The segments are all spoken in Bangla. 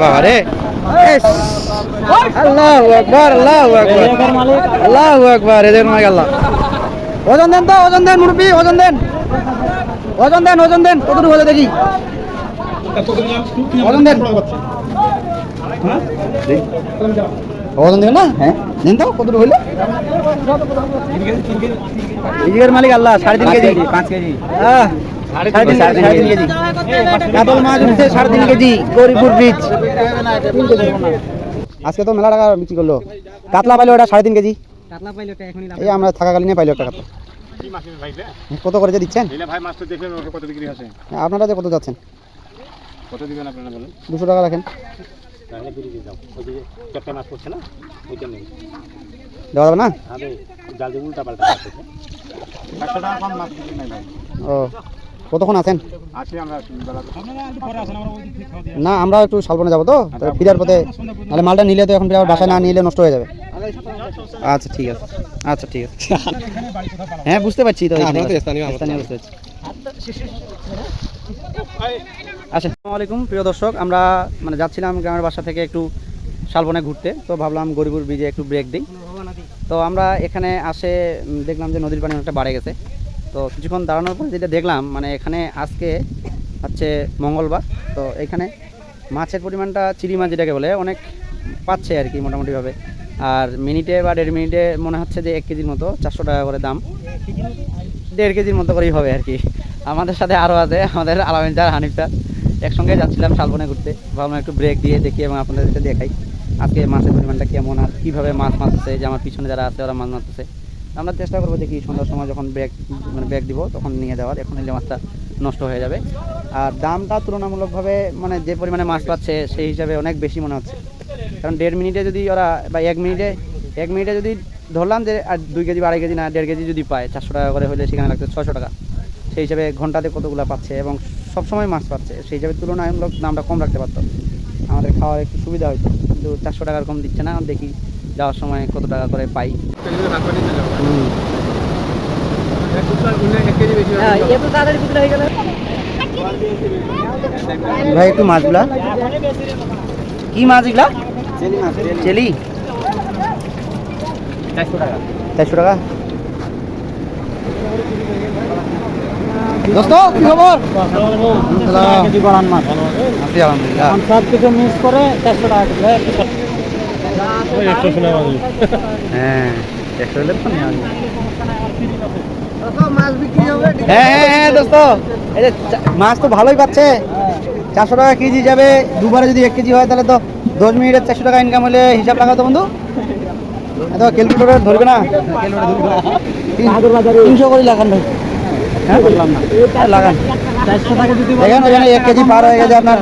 বাবা রে এস। আল্লাহু আকবার আল্লাহু আকবার আল্লাহু আকবার এদের মাই আল্লাহ। ওজন দেন তো ওজন দেন মুরব্বি ওজন দেন। ওজন দেন ওজন দেন কতটুকু হলো দেখি। ওজন দেন। ওজন দেন না? হ্যাঁ? দেন তো কতটুকু হইল মালিক আল্লাহ সাড়ে তিন কেজি। পাঁচ কেজি। কেজি কাতল মাছ উঠছে সাড়ে তিন কেজি গরিপুর বীজ আজকে তো মেলা টাকা বিক্রি করল। কাতলা পাইলো ওটা সাড়ে তিন কেজি। এই আমরা থাকাকালীনে পাইলো একটা কাতলা। কি মাছ কিনবে ভাই রে? কত করে যে দিচ্ছেন আপনারা যে কত যাচ্ছেন? কত দিবেন আপনারা বলেন। দুশো টাকা রাখেন। তাহলে বিক্রি দিয়ে ওই যে চারটে মাছ পড়ছে না? ওইটা নেই। দেওয়া যাবে না? আরে জাল দিয়ে উল্টা পাল্টা করতেছে একশো টাকা কম মাছ বিক্রি নাই ভাই ও। কতক্ষণ আছেন? আছি আমরা বেলা পরে আসেন আমরা ওই দিক থেকে না আমরা একটু শালবনে যাব তো? তো ফিরার পথে নাহলে মালটা নিলে তো এখন ফিরে আবার বাসায় না নিলে নষ্ট হয়ে যাবে। আচ্ছা ঠিক আছে। আচ্ছা ঠিক আছে। হ্যাঁ বুঝতে পারছি তো। বুঝতে পারছি আচ্ছা আসসালামু আলাইকুম প্রিয় দর্শক। আমরা মানে যাচ্ছিলাম গ্রামের বাসা থেকে একটু শালবনে ঘুরতে। তো ভাবলাম গরিবুর ব্রিজে একটু ব্রেক দিই। তো আমরা এখানে আসে দেখলাম যে নদীর পানি অনেকটা বাড়ে গেছে। তো কিছুক্ষণ দাঁড়ানোর পরে যেটা দেখলাম মানে এখানে আজকে হচ্ছে মঙ্গলবার, তো এখানে মাছের পরিমাণটা চিড়ি মাছ যেটাকে বলে, অনেক পাচ্ছে আর কি মোটামুটিভাবে। আর মিনিটে বা দেড় মিনিটে মনে হচ্ছে যে এক কেজির মতো, চারশো টাকা করে দাম। দেড় কেজির মতো করেই হবে আর কি। আমাদের সাথে আরও আছে, আমাদের আলামিন চার হানিফ একসঙ্গে যাচ্ছিলাম শালবনে ঘুরতে। ভাবলাম একটু ব্রেক দিয়ে দেখি এবং আপনাদেরকে দেখাই। আজকে মাছের পরিমাণটা কেমন আর কীভাবে মাছ মারতেছে, যে আমার পিছনে যারা আছে ওরা মাছ মারতেছে। আমরা চেষ্টা করব দেখি সন্ধ্যার সময় যখন ব্যাগ মানে ব্যাগ দিব, তখন নিয়ে যাওয়ার। এখন নিলে মাছটা নষ্ট হয়ে যাবে। আর দামটা তুলনামূলকভাবে মানে যে পরিমাণে মাছ পাচ্ছে, সেই হিসাবে অনেক বেশি মনে হচ্ছে। কারণ দেড় মিনিটে যদি ওরা, বা এক মিনিটে এক মিনিটে যদি ধরলাম যে, আর দুই কেজি বা আড়াই কেজি না, দেড় কেজি যদি পায়, চারশো টাকা করে হলে সেখানে লাগছে ছশো টাকা। সেই হিসাবে ঘন্টাতে কতগুলো পাচ্ছে এবং সবসময় মাছ পাচ্ছে। সেই হিসাবে তুলনামূলক দামটা কম রাখতে পারতো। আমাদের খাওয়ার একটু সুবিধা হতো কিন্তু চারশো টাকার কম দিচ্ছে না, দেখি যাওয়ার সময় কত টাকা করে পাই। হ্যাঁ ভাই একটু মাছগুলা। কি মাছ এগুলা? চেলি। চারশো টাকা। চারশো টাকা দোস্ত কি খবর? মাছ আছি আলহামদুলিল্লাহ সব কিছু মিস করে চারশো টাকা কিলো একশো শোনা মাছ হ্যাঁ একশো হলে তো নেওয়া মাছ বিক্রি হ্যাঁ হ্যাঁ হ্যাঁ দোস্ত। এই যে মাছ তো ভালোই পাচ্ছে। চারশো টাকা কেজি যাবে। দুবারে যদি এক কেজি হয় তাহলে তো দশ মিনিটের চারশো টাকা ইনকাম হলে হিসাব লাগা তো বন্ধু। এত ক্যালকুলেটর ধরবে না। তিনশো করে লাগান ভাই। লাগান। ওখানে এক কেজি পার হয়ে গেছে আপনার।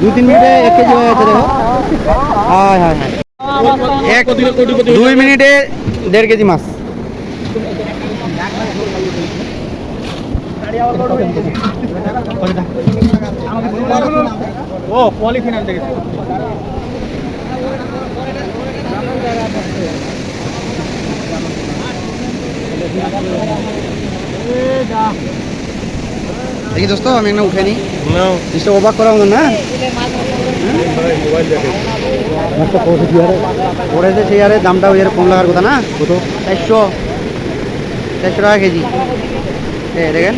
হয়ে তিন মিনিট এক কেজি হয়ে গেছে দেখো। হ্যাঁ হ্যাঁ হ্যাঁ। এক দুই মিনিটে দেড় কেজি মাছ। ও পলিথিন আনতে গেছে দেখি দোস্ত আমি একটা উঠে নিই। জিনিসটা অবাক করা না? পড়েছে সেই আরে দামটা ওই কম লাগার কথা না? কত? চারশো। চারশো টাকা কেজি। এ দেখেন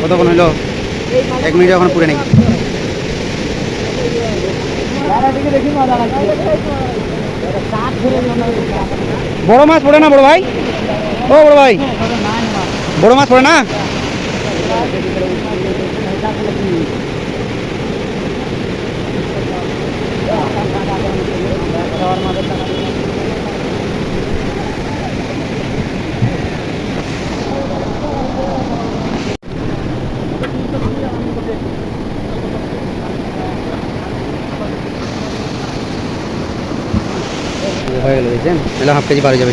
কতক্ষণ হইল? এক মিনিট এখন পুরে নেই। বড় মাছ পড়ে না বড় ভাই? ও বড় ভাই। বড় মাছ পড়ে না? হয়ে গেল হাফ কেজি পারে যাবে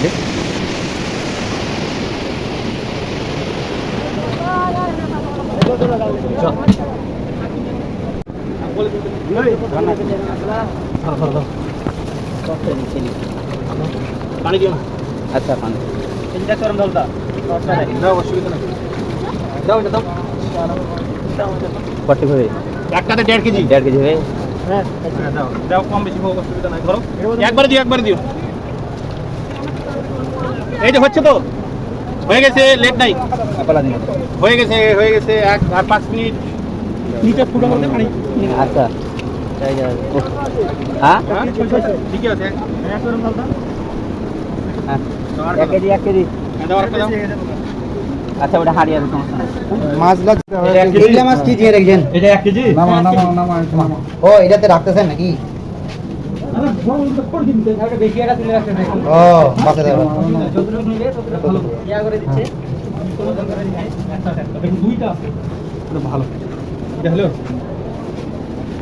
পানি দিও আচ্ছা পান। চিন্তা করেন দলটা দাও। অসুবিধা নেই। দাও এটা দাও। কত হবে একটাতে দেড় কেজি। দেড় কেজি হবে হ্যাঁ দাও। দাও কম বেশি হোক অসুবিধা নাই। ধরো। একবারে দিও একবারে দিও। এই যে হচ্ছে তো। হয়ে গেছে লেট নাই হয়ে গেছে হয়ে গেছে এক আর পাঁচ মিনিট। নিচে ফুটো করতে পারি। আচ্ছা। হ্যাঁ হ্যাঁ, ঠিকই আছে হ্যাঁ। এক কেজি এক কেজি। হ্যাঁ, দাও আরেকটা দাও। আচ্ছা ওটা হারিয়ে আছে মাছগুলো এইগুলা মাছ কি দিয়ে রেখেছেন? এটা এক কেজি? নামা নামা নামা নামা ও এটাতে রাখতেছেন নাকি? ও বাসে দেবে দুইটা ভালো। এটা হলো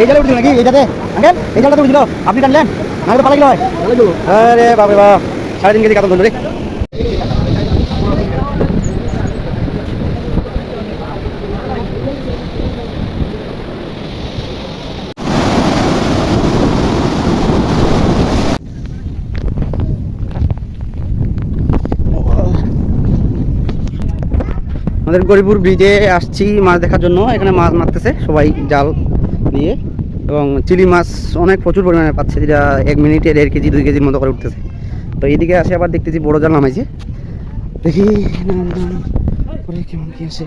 এই জালে উঠছিল নাকি? এইটাতে? আঙ্কেল, এই জালটাতে উঠছিল আপনি টানলেন? না পালাই গেল আরে বাপরে বাপ সাড়ে তিন কেজি কাতল ধরলো রে আমাদের গরিপুর ব্রিজে আসছি মাছ দেখার জন্য। এখানে মাছ মারতেছে সবাই, জাল। দিয়ে এবং চিলি মাছ অনেক প্রচুর পরিমাণে পাচ্ছে, যেটা এক মিনিটে দেড় কেজি, দুই কেজির মতো করে উঠতেছে। তো এইদিকে আসে আবার দেখতেছি বড় জাল নামাইছে। দেখি কেমন কি আছে।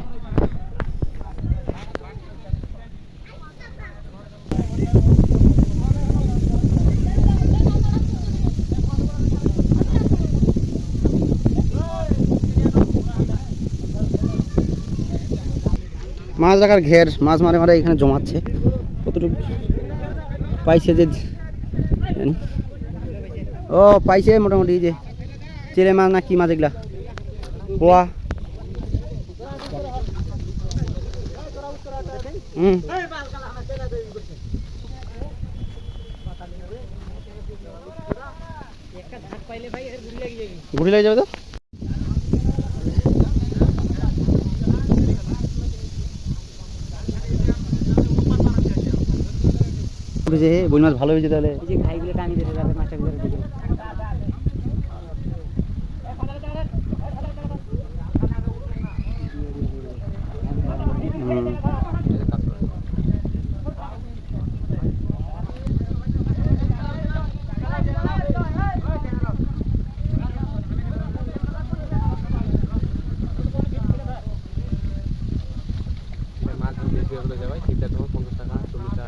মাছ রাখার ঘের, মাছ মারে মারে এখানে জমাচ্ছে। কতটুকু পাইছে যে ও, পাইছে মোটামুটি যে। চেলে মাছ না কি মাছ এগুলা? পোয়া। হুম। ঘুরি লেগে যাবে তো? উঠেছে বই মাছ ভালো হয়েছে তাহলে।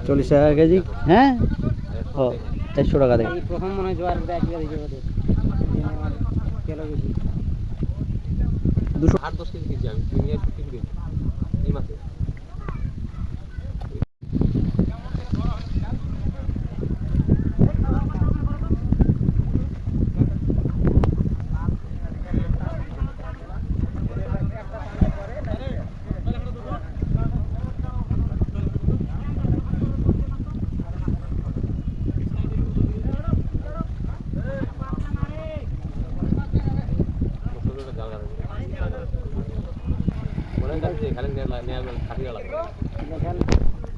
চল্লিশ টাকা কেজি? হ্যাঁ? ও চারশো টাকা দেয় প্রথম মনে হয় জোয়ার দিয়েছে ওদের দুশো আট দশ কেজি কেজি আমি এই মাসে?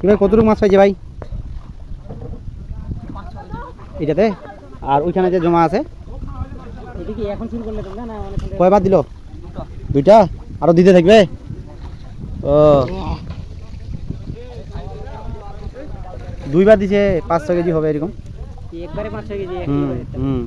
এবার কতটুকু মাছ পাইছে ভাই? এটাতে? আর ওইখানে যে জমা আছে? কয়বার দিল? দুইটা? আরও দিতে থাকবে? ও। দুইবার দিছে পাঁচশো কেজি হবে এরকম। একবারে পাঁচ ছয় কেজি হুম হুম।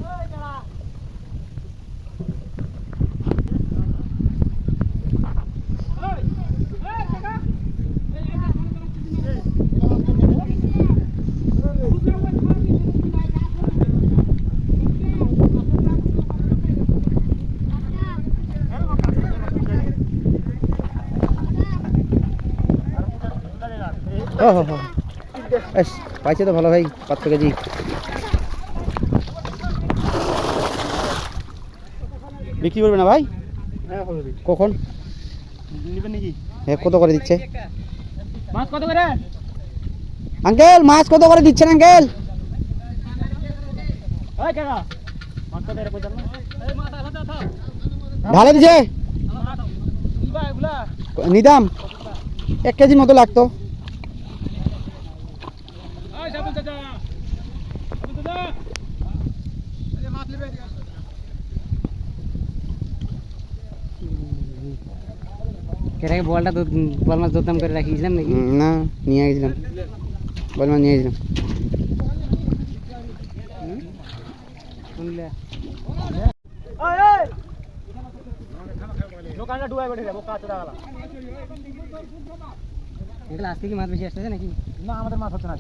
ও হো হো পাইছে তো ভালো ভাই পাঁচশো কেজি। বিক্রি করবে না ভাই? হ্যাঁ কখন? এ কত করে দিচ্ছে? মাছ কত করে? আঙ্কেল মাছ কত করে দিচ্ছেন আঙ্কেল? ভালো দিছে? নিদাম এক কেজি মতো লাগতো ওই সাবু চাচা সাবু চাচা এটাকে বলটা বল মাছ দরদাম করে রাখিয়েছিলাম নাকি? না নিয়ে গেছিলাম বল মাছ নিয়ে গেছিলাম শুনলে? ওই ওই দোকানটা ডুবাই বেঠে যাব কাজ চড়া এগুলো আজ থেকে মাছ বেশি আসতেছে নাকি? না আমাদের মাছ হচ্ছে না।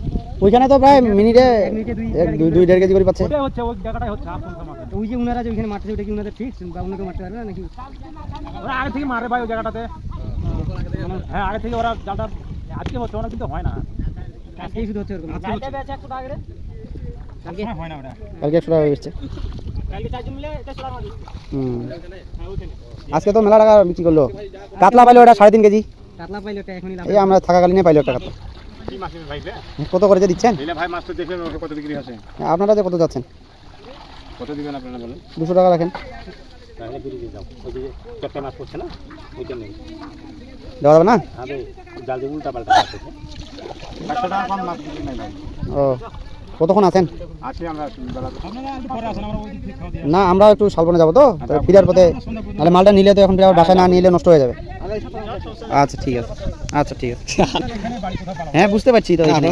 ওইখানে তো প্রায় মিনিটে মিনিটে দুই এক দুই দুই দেড় কেজি করে পাচ্ছে। ওটাই হচ্ছে ওই জায়গাটাই হচ্ছে ওই যে উনারা যে ওইখানে মারতেছে ওটা কি উনাদের ফিক্স বা কেউ মারতে পারবে না নাকি? ওরা আগে থেকে মারে ভাই ওই জায়গাটাতে। হ্যাঁ আগে থেকে ওরা জালটা আজকে হচ্ছে ওরা কিন্তু হয় না। আজকেই শুধু হচ্ছে ওরকম কালকে বেচে একশো টাকা করে? কালকে? হয় না ওটা। কালকে টাকা বেচছে। টাকা হুম। আজকে তো মেলা টাকা বিক্রি করল। কাতলা পাইলো ওটা সাড়ে তিন কেজি। কাতলা পাইলে ওটা এখনই লাভ এই আমরা থাকাকালীনে পাইলো একটা কাতলা। কি মাছ ভাই কত করে যে দিচ্ছেন? দিলে ভাই মাছ তো দেখলেন ওটা কত বিক্রি আছে আপনারা যে কত যাচ্ছেন? কত দিবেন আপনারা বলেন? দুশো টাকা রাখেন। তাহলে বিক্রি দিয়ে ওই যে চারটে মাছ পড়ছে না? নেই। দেওয়া যাবে না? ও কতক্ষণ আছেন? না আমরা একটু শালবনে যাব তো ফিরার পথে নাহলে মালটা নিলে তো এখন আবার বাসায় না নিলে নষ্ট হয়ে যাবে। আচ্ছা ঠিক আছে। আচ্ছা ঠিক আছে। হ্যাঁ বুঝতে পারছি তো এখানে